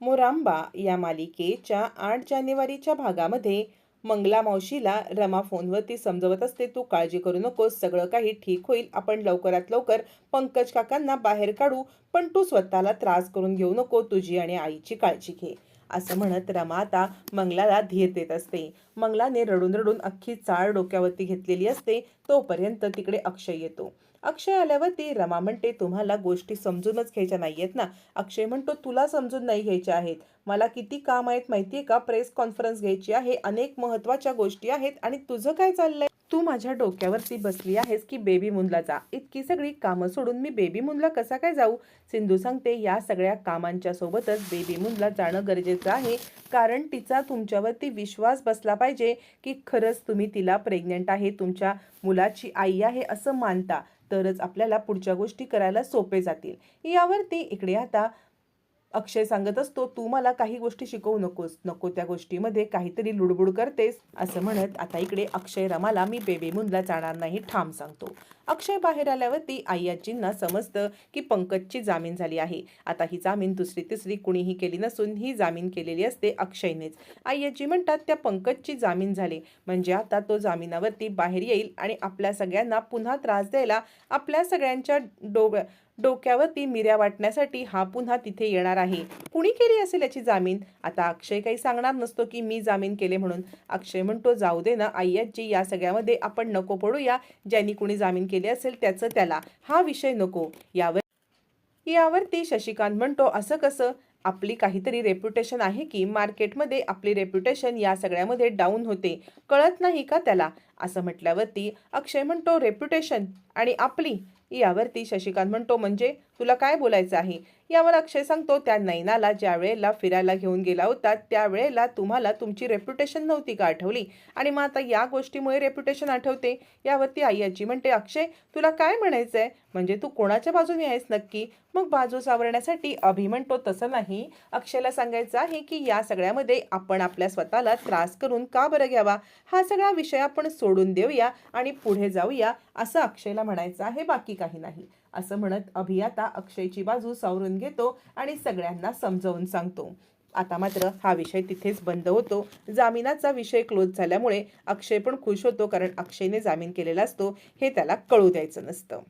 मोरांबा या मालिकेच्या आठ जानेवारीच्या भागामध्ये मंगला मावशीला रमा फोनवरती समजवत असते तू काळजी करू नकोस सगळं काही ठीक होईल आपण लवकरात लवकर पंकज काकांना बाहेर काढू पण तू स्वतःला त्रास करून घेऊ नको तुझी आणि आईची काळजी घे. असं म्हणत रमा आता मंगलाला धीर देत असते. मंगलाने रडून रडून अख्खी चाळ डोक्यावरती घेतलेली असते तोपर्यंत तिकडे अक्षय येतो. अक्षय आल्यावरती रमा म्हणते तुम्हाला गोष्टी समजूनच घ्यायच्या नाहीयेत ना. अक्षय म्हणतो तुला समजून नाही घ्यायच्या आहेत. मला किती काम आहेत माहितीये का? प्रेस कॉन्फरन्स घ्यायची आहे. अनेक महत्त्वाच्या गोष्टी आहेत. आणि तुझं काय चाललंय? तू माझ्या डोक्यावरती बसली आहेस की बेबी मुनला जा. इतकी सगळी कामं सोडून मी बेबी मुनला कसा काय जाऊ? सिंधू सांगते या सगळ्या कामांच्या सोबतच बेबी मुनला जाणं गरजेचं आहे. कारण तिचा तुमच्यावरती विश्वास बसला पाहिजे की खरंच तुम्ही तिला प्रेग्नंट आहे. तुमच्या मुलाची आई आहे असं मानता. तरच आपल्याला पुढच्या गोष्टी करायला सोपे जातील. यावरती इकडे आता अक्षय सांगत असतो तू मला काही गोष्टी शिकवू नकोस नको त्या गोष्टीमध्ये काहीतरी लुडबुड करतेस असं म्हणत आता इकडे अक्षय रमाला मी बेबी मुनला जाणार नाही ठाम सांगतो. अक्षय बाहेर आल्यावरती आई आजींना समजतं की पंकजची जामीन झाली आहे. आता ही जामीन दुसरी तिसरी कुणीही केली नसून ही जामीन केलेली असते अक्षयनेच. आई आजी म्हणतात त्या पंकजची जामीन झाली. म्हणजे आता तो जामिनावरती बाहेर येईल आणि आपल्या सगळ्यांना पुन्हा त्रास द्यायला आपल्या सगळ्यांच्या डोब्या डोक्यावरती मिऱ्या वाटण्यासाठी हा पुन्हा तिथे येणार आहे. कुणी केली असेल याची जामीन? आता अक्षय काही सांगणार नसतो की मी जामीन केले म्हणून. अक्षय म्हणतो जाऊ दे ना आई आजी या सगळ्यामध्ये आपण नको पडूया. ज्यांनी कुणी जामीन केली असेल त्याचं त्याला हा विषय नको. यावर यावरती शशिकांत म्हणतो असं कसं? आपली काहीतरी रेप्युटेशन आहे की मार्केटमध्ये आपली रेप्युटेशन या सगळ्यामध्ये डाऊन होते. कळत नाही का त्याला? असं म्हटल्यावरती अक्षय म्हणतो रेप्युटेशन आणि आपली? यावरती शशिकांत म्हणतो म्हणजे तुला काय बोलायचं आहे? यावर अक्षय सांगतो त्या नैनाला ज्या वेळेला फिरायला घेऊन गेला होता त्यावेळेला तुम्हाला तुमची रेप्युटेशन नव्हती का आठवली? आणि मग आता या गोष्टीमुळे रेप्युटेशन आठवते. यावरती आई आजी म्हणते अक्षय तुला काय म्हणायचं आहे म्हणजे तू कोणाच्या बाजूने आहेस नक्की? मग बाजू सावरण्यासाठी अभि म्हणतो तसं नाही. अक्षयला सांगायचं आहे की या सगळ्यामध्ये आपण आपल्या स्वतःला त्रास करून का बरं घ्यावा? हा सगळा विषय आपण सोडून देऊया आणि पुढे जाऊया असं अक्षयला म्हणायचं आहे बाकी काही नाही. असं म्हणत अभियाता अक्षयची बाजू सावरून घेतो आणि सगळ्यांना समजावून सांगतो. आता मात्र हा विषय तिथेच बंद होतो. जामिनाचा विषय क्लोज झाल्यामुळे अक्षय पण खुश होतो कारण अक्षयने जामीन केलेला असतो हे त्याला कळू द्यायचं नसतं.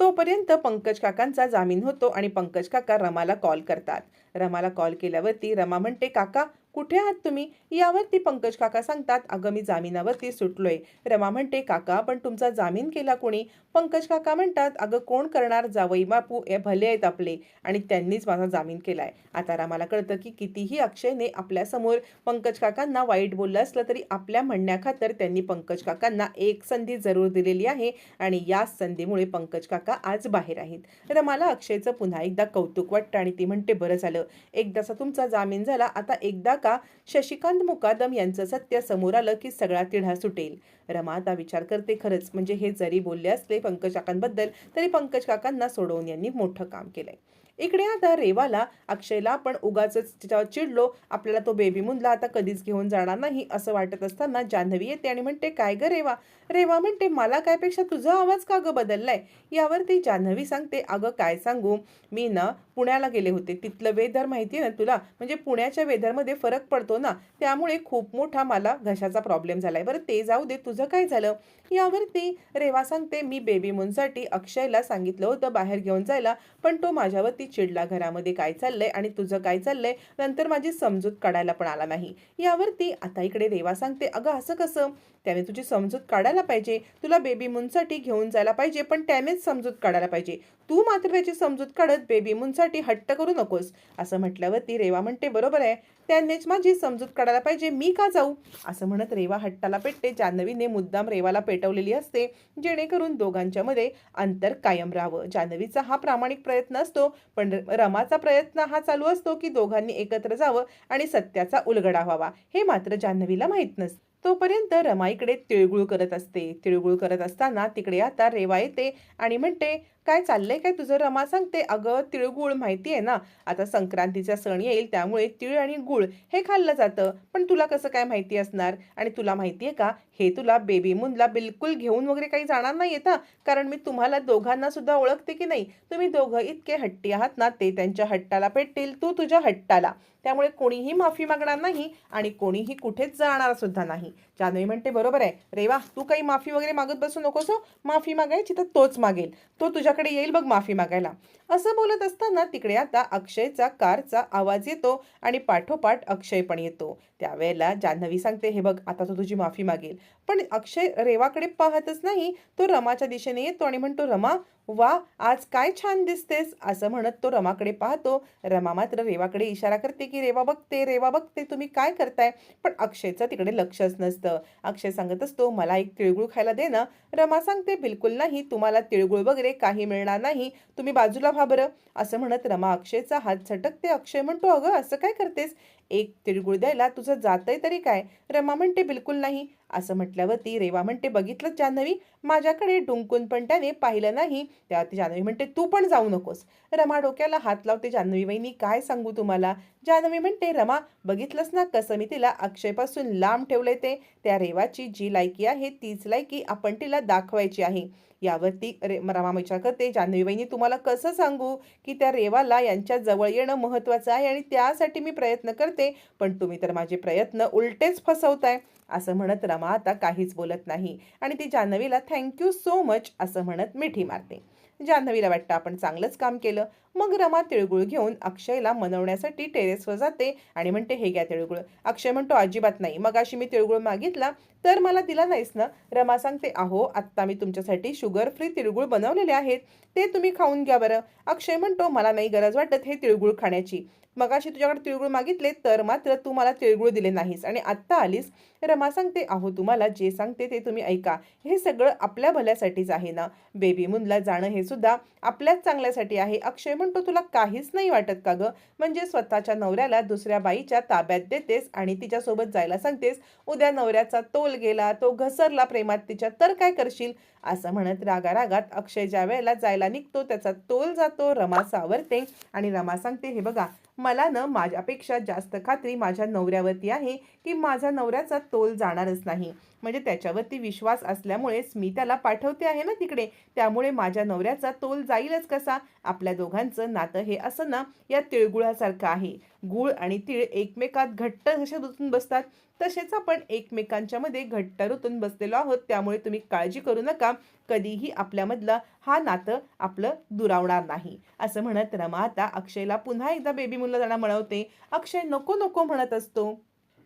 तोपर्यंत पंकज काकांचा जामीन होतो आणि पंकज काका रमाला कॉल करतात. रमाला कॉल केल्यावरती रमा म्हणते काका कुठे आहात तुम्ही? यावरती पंकज काका सांगतात अगं मी जामिनावरती सुटलोय. रमा म्हणते काका पण तुमचा जामीन केला कोणी? पंकज काका म्हणतात अगं कोण करणार? जावई बापू हे भले आहेत आपले. आणि त्यांनीच माझा जामीन केलाय. आता रमाला कळतं की कितीही अक्षयने आपल्यासमोर पंकज काकांना वाईट बोललं असलं तरी आपल्या म्हणण्याखातर त्यांनी पंकज काकांना एक संधी जरूर दिलेली आहे आणि या संधीमुळे पंकज काका आज बाहेर आहेत. रमाला अक्षयचं पुन्हा एकदा कौतुक वाटतं आणि ती म्हणते बरं झालं. एकदाचा तुमचा जामीन झाला. आता एकदा का? शशिकांत मुकादम यांचं सत्य समोर आलं की सगळा तिढा सुटेल. रमा आता विचार करते खरंच. म्हणजे हे जरी बोलले असले पंकज काकांबद्दल तरी पंकज काकांना सोडवून यांनी मोठं काम केलंय. इकडे आता रेवाला अक्षयला आपण उगाच तिच्यावर चिडलो आपल्याला तो बेबी मुनला आता कधीच घेऊन जाणार नाही असं वाटत असताना जान्हवी येते आणि म्हणते काय ग रेवा? रेवा म्हणते मला कायपेक्षा तुझा आवाज का ग बदललाय? यावरती जान्हवी सांगते अगं काय सांगू? मी ना पुण्याला गेले होते. तिथलं वेदर माहिती आहे ना तुला? म्हणजे पुण्याच्या वेदरमध्ये फरक पडतो ना. त्यामुळे खूप मोठा मला घशाचा प्रॉब्लेम झाला आहे बरं ते जाऊ दे. तुझं काय झालं? यावरती रेवा सांगते मी बेबी मुनसाठी अक्षयला सांगितलं होतं बाहेर घेऊन जायला पण तो माझ्यावरती चिडला. घरामध्ये काय चाललंय आणि तुझं काय चाललंय? नंतर माझी समजूत काढायला पण आला नाही. यावरती आता इकडे रेवा सांगते अगं असं कसं? त्याने तुझी समजूत काढायला पाहिजे. तुला बेबी मुनसाठी घेऊन जायला पाहिजे पण त्यानेच समजूत काढायला पाहिजे. तू मात्र त्याची समजूत काढत बेबी मुनसाठी हट्ट करू नकोस. असं म्हटल्यावरती रेवा म्हणते बरोबर आहे. त्यांनीच माझी समजूत काढायला पाहिजे. मी का जाऊ? असं म्हणत रेवा हट्टाला पेटते. जान्हवीने मुद्दाम रेवाला पेटवलेली असते जेणेकरून दोघांच्या मध्ये अंतर कायम राहावं. जान्हवीचा हा प्रामाणिक प्रयत्न असतो पण रमाचा प्रयत्न हा चालू असतो की दोघांनी एकत्र जावं आणि सत्याचा उलगडा व्हावा. हे मात्र जान्हवीला माहीत नसतं. तोपर्यंत रमा इकडे तिळगुळ करत असते. तिळगुळ करत असताना तिकडे आता रेवा येते आणि म्हणते काय चाललंय? काय तुझं? रमा सांगते अगं तिळगुळ माहिती आहे ना आता संक्रांतीचा सण येईल त्यामुळे तिळ आणि गुळ हे खाल्लं जातं. पण तुला कसं काय माहिती असणार? आणि तुला माहिती आहे का हे तुला बेबी मुनला बिलकुल घेऊन वगैरे काही जाणार नाही येतं कारण मी तुम्हाला दोघांना सुद्धा ओळखते की नाही? तुम्ही दोघं इतके हट्टी आहात ना ते त्यांच्या हट्टाला पेटतील तू तुझ्या हट्टाला. त्यामुळे कोणीही माफी मागणार नाही आणि कोणीही कुठेच जाणार सुद्धा नाही. जानवी म्हणते बरोबर आहे. रेवा तू काही माफी वगैरे मागत बसू नकोस माफी मागायची तर तोच मागेल. तो तुझ्याकडे येईल बघ माफी मागायला. असं बोलत असताना तिकडे आता अक्षयचा कारचा आवाज येतो आणि पाठोपाठ अक्षय पण येतो. त्यावेळेला जान्हवी सांगते हे बघ आता तो तुझी माफी मागेल. पण अक्षय रेवाकडे पाहतच नाही. तो रमाच्या दिशेने येतो आणि म्हणतो रमा वा आज काय छान दिसतेस असं म्हणत तो रमाकडे पाहतो. रमा मात्र रेवाकडे इशारा करते की रेवा बघते रेवा बघते तुम्ही काय करताय? पण अक्षयचं तिकडे लक्षच नसतं. अक्षय सांगत असतो मला एक तिळगुळ खायला दे ना. रमा सांगते बिलकुल नाही तुम्हाला तिळगुळ वगैरे काही मिळणार नाही. तुम्ही बाजूला व्हा बरं. असं म्हणत रमा अक्षयचा हात झटकते. अक्षय म्हणतो अगं असं काय करतेस? एक तिळगुळ द्यायला तुझं जातंय तरी काय? रमा म्हणते बिलकुल नाही. असं म्हटल्यावरती रेवा म्हणते बघितलं जान्हवी? माझ्याकडे डुंकून पण त्याने पाहिलं नाही. त्यावरती जान्हवी म्हणते तू पण जाऊ नकोस. रमा डोक्याला हात लावते जान्हवी वहिनी काय सांगू तुम्हाला? जान्हवी म्हणते रमा बघितलंस ना कसं मी तिला अक्षयपासून लांब ठेवले ते? त्या रेवाची जी लायकी आहे तीच लायकी आपण तिला दाखवायची आहे. यावरती रे रमा विचार करते जान्हवी वहिनी तुम्हाला कसं सांगू की त्या रेवाला यांच्या जवळ येणं महत्त्वाचं आहे आणि त्यासाठी मी प्रयत्न करते पण तुम्ही तर माझे प्रयत्न उलटेच फसवताय. असं म्हणत रमा आता काहीच बोलत नाही आणि ती जान्हवीला थँक्यू सो मच असं म्हणत मिठी मारते. म्हणजे जान्हवीला वाटतं आपण चांगलंच काम केलं. मग रमा तिळगुळ घेऊन अक्षयला मनवण्यासाठी टेरेसवर जाते आणि म्हणते हे घ्या तिळगुळ. अक्षय म्हणतो अजिबात नाही. मग अशी मी तिळगुळ मागितला तर मला दिला नाहीस ना. रमा सांगते अहो आत्ता मी तुमच्यासाठी शुगर फ्री तिळगुळ बनवलेले आहेत. ते तुम्ही खाऊन घ्या बरं. अक्षय म्हणतो मला नाही गरज वाटत हे तिळगुळ खाण्याची. मगाशी तुझ्याकडे तिळगुळ मागितले तर मात्र तू मला तिळगुळ दिले नाहीस आणि आत्ता आलीस. रमा सांगते अहो तुम्हाला जे सांगते ते तुम्ही ऐका. हे सगळं आपल्या भल्यासाठीच आहे ना. बेबी मुनला जाणं हे सुद्धा आपल्याच चांगल्यासाठी आहे. अक्षय म्हणतो तुला काहीच नाही वाटत का गं? म्हणजे स्वतःच्या नवऱ्याला दुसऱ्या बाईच्या ताब्यात देतेस आणि तिच्यासोबत जायला सांगतेस. उद्या नवऱ्याचा तोल गेला तो घसरला प्रेमात तिच्या तर काय करशील? असं म्हणत रागा रागात अक्षय ज्या वेळेला जायला निघतो त्याचा तोल जातो रमा सावरते. आणि रमा सांगते हे बघा मला न माझ्यापेक्षा जास्त खात्री माझ्या नवऱ्यावरती आहे की माझा नवऱ्याचा तोल जाणारच नाही. म्हणजे त्याच्यावरती विश्वास असल्यामुळेच मी त्याला पाठवते आहे ना तिकडे. त्यामुळे माझ्या नवऱ्याचा तोल जाईलच कसा? आपल्या दोघांचं नातं हे असं ना या तिळगुळासारखं आहे. गूळ आणि तीळ एकमेकात घट्ट जसे रुतून बसतात. तसेच आपण एकमेकांच्या मध्ये घट्ट रुतून बसलेलो आहोत. त्यामुळे तुम्ही काळजी करू नका. कधीही आपल्यामधलं हा नातं आपलं दुरावणार नाही. असं म्हणत रमा आता अक्षयला पुन्हा एकदा बेबी मुलं जाणं म्हणवते अक्षय नको नको म्हणत असतो.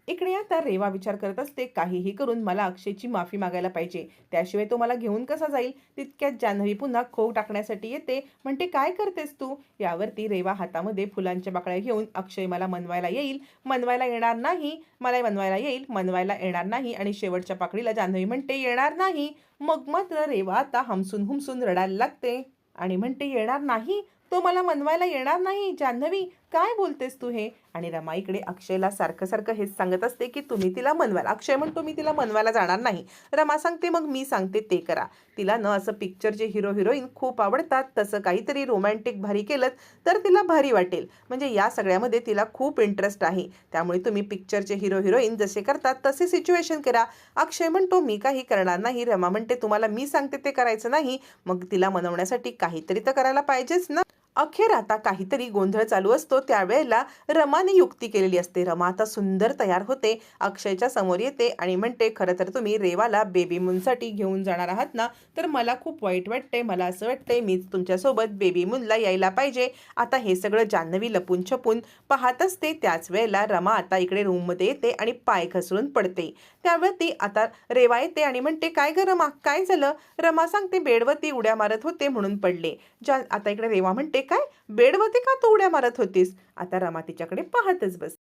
इकडे आता रेवा विचार करत असते काहीही करून मला अक्षयची माफी मागायला पाहिजे. त्याशिवाय तो मला घेऊन कसा जाईल? तितक्यात जान्हवी पुन्हा खो टाकण्यासाठी येते. म्हणते काय करतेस तू? यावरती रेवा हातामध्ये फुलांच्या बाकड्या घेऊन अक्षय मला मनवायला येईल. मनवायला येणार नाही. मला मनवायला येईल. मनवायला येणार नाही. आणि शेवटच्या पाकडीला जान्हवी म्हणते येणार नाही. मग मात्र रेवा आता हमसून हुमसून रडायला लागते. आणि म्हणते येणार नाही. तो मला मनवायला येणार नाही जान्हवी. काय बोलतेस तू हे? आणि रमा इकडे अक्षयला सारखं सारखं हेच सांगत असते की तुम्ही तिला मनवाला अक्षय म्हणतो मी तिला मनवायला जाणार नाही. रमा सांगते मग मी सांगते ते करा. तिला न असं पिक्चरचे हिरो हिरोईन खूप आवडतात तसं काहीतरी रोमॅन्टिक भारी केलं तर तिला भारी वाटेल. म्हणजे या सगळ्यामध्ये तिला खूप इंटरेस्ट आहे. त्यामुळे तुम्ही पिक्चरचे हिरो हिरोईन जसे करतात तसे सिच्युएशन करा. अक्षय म्हणतो मी काही करणार नाही. रमा म्हणते तुम्हाला मी सांगते ते करायचं नाही. मग तिला मनवण्यासाठी काहीतरी तर करायला पाहिजेच ना? अखेर आता काहीतरी गोंधळ चालू असतो. त्यावेळेला रमाने युक्ती केलेली असते. रमा आता सुंदर तयार होते. अक्षयच्या समोर येते आणि म्हणते खरं तर तुम्ही रेवाला बेबी मूनसाठी घेऊन जाणार आहात ना? तर मला खूप वाईट वाटते मला असं वाटतंय मीच तुमच्यासोबत बेबी मूनला यायला पाहिजे. आता हे सगळं जान्हवी लपून छपून पाहत असते त्याच वेळेला रमा आता इकडे रूममध्ये येते आणि पाय घसरून पडते. त्यावरती आता रेवा येते आणि म्हणते काय ग रमा? काय झालं? रमा सांगते बेडवरती उड्या मारत होते म्हणून पडले. ज्या आता इकडे रेवा म्हणते काय? बेडवरती का तू उड्या मारत होतीस? आता रमा तिच्याकडे पाहतच बस.